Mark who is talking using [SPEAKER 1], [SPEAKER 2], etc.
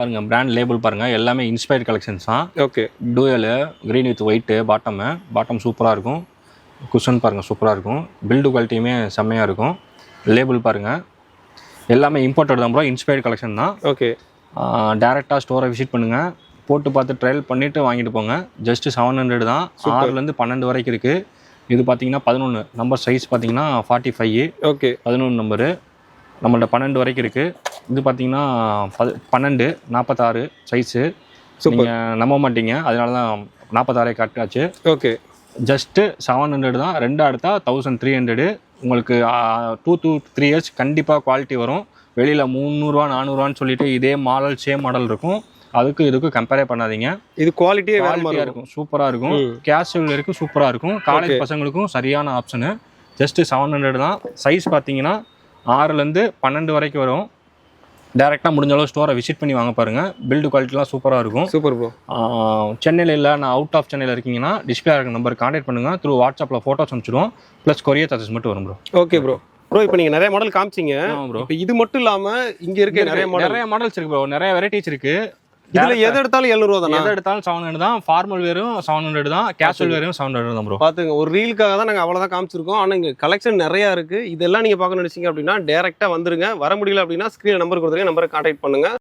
[SPEAKER 1] பாருங்க brand label பாருங்க. எல்லாமே இன்ஸ்பயர்ட் கலெக்ஷன்ஸ் தான்.
[SPEAKER 2] Okay
[SPEAKER 1] dual green with white bottom bottom சூப்பராக இருக்கும். குஷன் பாருங்கள் சூப்பராக இருக்கும். பில்டு குவாலிட்டியுமே செம்மையாக இருக்கும். லேபிள் பாருங்கள் எல்லாமே இம்போர்ட்டட் தான் ப்ரோ இன்ஸ்பயர்ட் கலெக்ஷன் தான்.
[SPEAKER 2] ஓகே
[SPEAKER 1] டேரெக்டாக ஸ்டோரை விசிட் பண்ணுங்கள் போட்டு பார்த்து ட்ரையல் பண்ணிவிட்டு வாங்கிட்டு போங்க. ஜஸ்ட் செவன் ஹண்ட்ரட் தான். ஆறுலேருந்து பன்னெண்டு வரைக்கும் இருக்குது இது பார்த்தீங்கன்னா பதினொன்று நம்பர் சைஸ் பார்த்தீங்கன்னா ஃபார்ட்டி ஃபைவ்
[SPEAKER 2] ஓகே
[SPEAKER 1] பதினொன்று நம்பரு நம்மள்ட்ட பன்னெண்டு வரைக்கும் இருக்குது இது பார்த்தீங்கன்னா பது பன்னெண்டு நாற்பத்தாறு சைஸு. நீங்கள் நம்ப மாட்டீங்க. அதனால தான் நாற்பத்தாறே கட்டாச்சு
[SPEAKER 2] ஓகே.
[SPEAKER 1] ஜஸ்ட்டு செவன் ஹண்ட்ரட் தான். ரெண்டு அடுத்தா தௌசண்ட் த்ரீ ஹண்ட்ரடு உங்களுக்கு டூ டூ த்ரீ இயர்ஸ் கண்டிப்பாக குவாலிட்டி வரும். வெளியில் முந்நூறுரூவா நானூறுரூவான்னு சொல்லிட்டு இதே மாடல் சேம் மாடல் இருக்கும். அதுக்கு இதுக்கும் கம்பேரே பண்ணாதீங்க.
[SPEAKER 2] இது குவாலிட்டியே வேற இருக்கும்.
[SPEAKER 1] சூப்பராக இருக்கும். கேஷுவல் இருக்கும் சூப்பராக இருக்கும். காலேஜ் பசங்களுக்கும் சரியான ஆப்ஷனு ஜஸ்ட்டு செவன் ஹண்ட்ரட் தான். சைஸ் பார்த்தீங்கன்னா ஆறுலேருந்து பன்னெண்டு வரைக்கும் வரும். டேரெக்டாக முடிஞ்ச அளவு ஸ்டோரை விசிட் பண்ணி வாங்க பாருங்கள் பில்டு குவாலிட்டிலாம் சூப்பராக இருக்கும்.
[SPEAKER 2] சூப்பர் ப்ரோ
[SPEAKER 1] சென்னையில் இல்லை நான் அவுட் ஆஃப் சென்னையில் இருக்கீங்கன்னா டிஸ்பிளே இருக்க நம்பர் கான்டாக்ட் பண்ணுங்கள் த்ரூ வாட்ஸ்அப்பில் ஃபோட்டோஸ் அனுப்பிச்சிடுவோம். ப்ளஸ் கொரியர் சார்ஜஸ் மட்டும் வரும் ப்ரோ
[SPEAKER 2] ஓகே ப்ரோ ப்ரோ இப்போ நீங்க நிறைய மாடல் காமிச்சீங்க.
[SPEAKER 1] ப்ரோ
[SPEAKER 2] இப்போ இது மட்டும் இல்லாம இங்க இருக்க நிறைய மாடல்
[SPEAKER 1] நிறைய மாடல்ஸ் இருக்கு ப்ரோ நிறைய வெரைட்டிஸ் இருக்கு.
[SPEAKER 2] இதுல எது எடுத்தாலும் 700 ரூபா தானா
[SPEAKER 1] எதை எடுத்தாலும் செவன் ஹண்ட்ரட் தான். ஃபார்மல் வேரும் செவன் ஹண்ட்ரட் தான். கேஷுவல் வேரும் செவன் ஹண்ட்ரட் தான் ப்ரோ
[SPEAKER 2] பாத்துங்க ஒரு ரீலுக்காக தான் நாங்க அவ்வளவுதான் காமிச்சிருக்கோம். ஆனா இங்க கலெக்ஷன் நிறைய இருக்கு. இதெல்லாம் நீங்க பார்க்கணும் நினைச்சீங்க அப்படின்னா டேரக்டா வந்துருங்க. வர முடியல அப்படின்னா ஸ்கிரீன் நம்பர் கொடுத்துருங்க நம்பரை கான்டாக்ட் பண்ணுங்க.